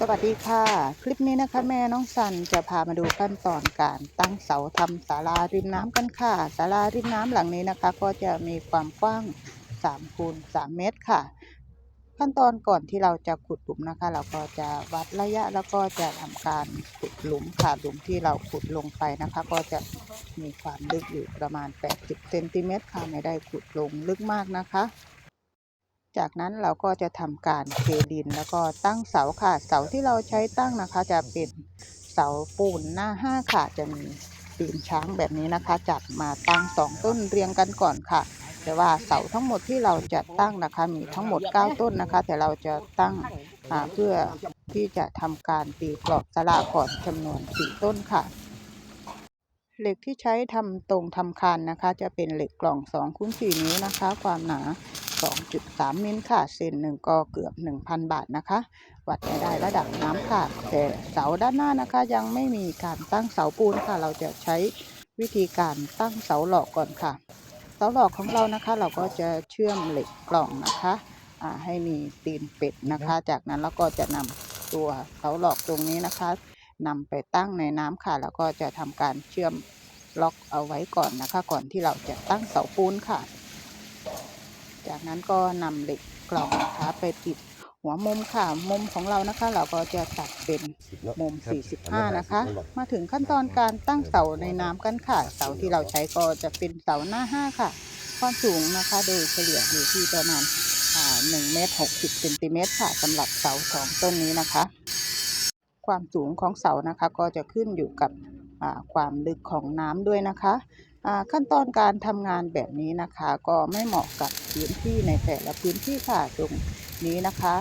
สวัสดีค่ะ คลิปนี้นะคะ แม่น้องสันจะพามาดูขั้นตอนการตั้งเสาทำศาลาริมน้ำกันค่ะศาลาริมน้ำหลังนี้นะคะ ก็จะมีความกว้าง3คูณ3เมตรค่ะ ขั้นตอนก่อนที่เราจะขุดหลุมนะคะ เราก็จะวัดระยะแล้วก็จะทำการขุดหลุมค่ะหลุมที่เราขุดลงไปนะคะ ก็จะมีความลึกอยู่ประมาณ 80เซนติเมตรค่ะไม่ได้ขุดลงลึกมากนะคะ จากนั้นเราก็จะทำการเทดินแล้วก็ตั้งเสาค่ะ เสาที่เราใช้ตั้งนะคะ จะเป็นเสาปูนหน้าห้าค่ะ จะมีตีนช้างแบบนี้นะคะ จัดมาตั้งสองต้นเรียงกันก่อนค่ะ แต่ว่าเสาทั้งหมดที่เราจะตั้งนะคะ มีทั้งหมด 9 ต้นนะคะ แต่เราจะตั้งเพื่อที่จะทำการตีกรอบสลาก่อนจำนวน4ต้นค่ะเหล็กที่ใช้ทำตรงทำคานนะคะ จะเป็นเหล็กกล่อง2คูณ4นิ้วนะคะ ความหนา 2.3 มิลค่ะ เส้นหนึ่งก็เกือบ 1,000 บาทนะคะ วัดไได้ระดับน้ำค่ะ แต่เสาด้านหน้านะคะ ยังไม่มีการตั้งเสาปูนค่ะ เราจะใช้วิธีการตั้งเสาหลอกก่อนค่ะ เสาหลอกของเรานะคะ เราก็จะเชื่อมเหล็กกล่องนะคะให้มีตีนเป็ดนะคะ จากนั้นเราก็จะนำตัวเสาหลอกตรงนี้นะคะนำไปตั้งในน้ำค่ะ แล้วก็จะทำการเชื่อมล็อกเอาไว้ก่อนนะคะ ก่อนที่เราจะตั้งเสาปูนค่ะ จากนั้นก็นำเหล็กกล่องนะคะไปติดหัวมุมค่ะ มุมของเรานะคะ เราก็จะตัดเป็นมุม 45 นะคะ มาถึงขั้นตอนการตั้งเสาในน้ำกันค่ะ เสาที่เราใช้ก็จะเป็นเสาหน้า 5 ค่ะ ความสูงนะคะ โดยเฉลี่ยอยู่ที่ประมาณอ่า1เมตร60เซนติเมตรค่ะสำหรับเสาสองต้นนี้นะคะ ความสูงของเสานะคะก็จะขึ้นอยู่กับอ่าความลึกของน้ำด้วยนะคะอ่า ขั้นตอนการทำงานแบบนี้นะคะ ก็ไม่เหมาะกับพื้นที่ในแต่ละพื้นที่ค่ะตรงนี้นะคะ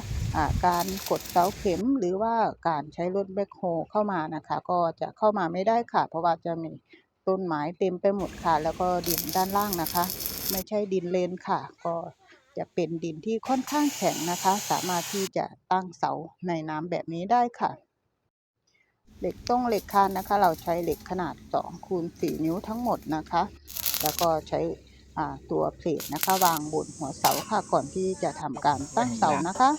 การกดเสาเข็มหรือว่าการใช้รถแบคโฮเข้ามานะคะ ก็จะเข้ามาไม่ได้ค่ะ เพราะว่าจะมีต้นไม้เต็มไปหมดค่ะ แล้วก็ดินด้านล่างนะคะ ไม่ใช่ดินเลนค่ะ ก็จะเป็นดินที่ค่อนข้างแข็งนะคะ สามารถที่จะตั้งเสาในน้ำแบบนี้ได้ค่ะ เหล็กต้องเหล็กคานนะคะ เราใช้เหล็กขนาด2คูณ4นิ้วทั้งหมดนะคะ แล้วก็ใช้อ่าตัวเพลทนะคะ วางบนหัวเสาค่ะก่อนที่จะทำการตั้งเสานะคะ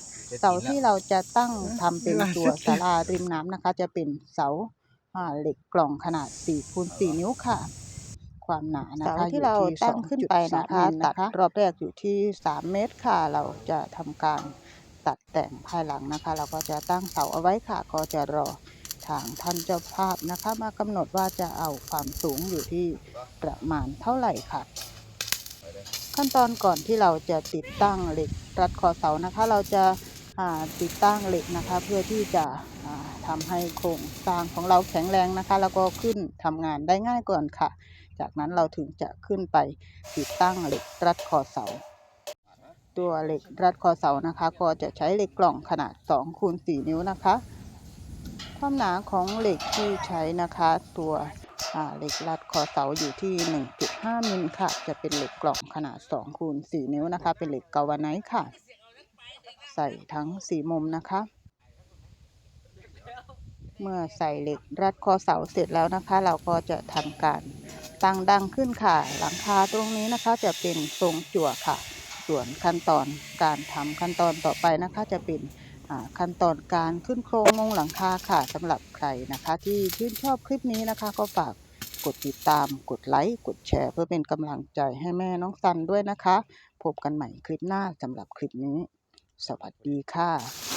เสาที่เราจะตั้งทำเป็นตัวศาลาริมน้ำนะคะ จะเป็นเสาอ่าเหล็กกล่องขนาด4คูณ4นิ้วค่ะ ความหนานะคะเสาที่เราอยู่ตั้งขึ้นไปนะคะ2.3ตัดรอบแรกอยู่ที่ 3 เมตรค่ะ เราจะทำการตัดแต่งภายหลังนะคะ เราก็จะตั้งเสาเอาไว้ค่ะก็จะรอ ทางท่านเจ้าภาพนะคะ มากำหนดว่าจะเอาความสูงอยู่ที่ประมาณเท่าไหร่ค่ะ ขั้นตอนก่อนที่เราจะติดตั้งเหล็กรัดคอเสานะคะ เราจะาติดตั้งเหล็กนะคะ เพื่อที่จะอ่าทำให้โครงสร้างของเราแข็งแรงนะคะ แล้วก็ขึ้นทำงานได้ง่ายก่อนค่ะ จากนั้นเราถึงจะขึ้นไปติดตั้งเหล็กรัดคอเสา ตัวเหล็กรัดคอเสานะคะ ก็จะใช้เหล็กกล่องขนาด2คูณ4นิ้วนะคะ ความหนาของเหล็กที่ใช้นะคะ ตัวเหล็กรัดคอเสาอยู่ที่ 1.5 มิลค่ะ จะเป็นเหล็กกล่องขนาด2คูณ4นิ้วนะคะ เป็นเหล็กกาวาไนท์ค่ะ ใส่ทั้ง 4 มุมนะคะ เมื่อใส่เหล็กรัดคอเสาเสร็จแล้วนะคะ เราก็จะทำการตั้งดังขึ้นค่ะ หลังคาตรงนี้นะคะจะเป็นทรงจั่วค่ะ ส่วนขั้นตอนการทำขั้นตอนต่อไปนะคะจะเป็น ขั้นตอนการขึ้นโครงงงหลังคาค่ะสำหรับใครนะคะ ที่ชื่นชอบคลิปนี้นะคะ ก็ฝากกดติดตามกดไลค์กดแชร์ เพื่อเป็นกำลังใจให้แม่น้องซันด้วยนะคะ พบกันใหม่คลิปหน้าสำหรับคลิปนี้ สวัสดีค่ะ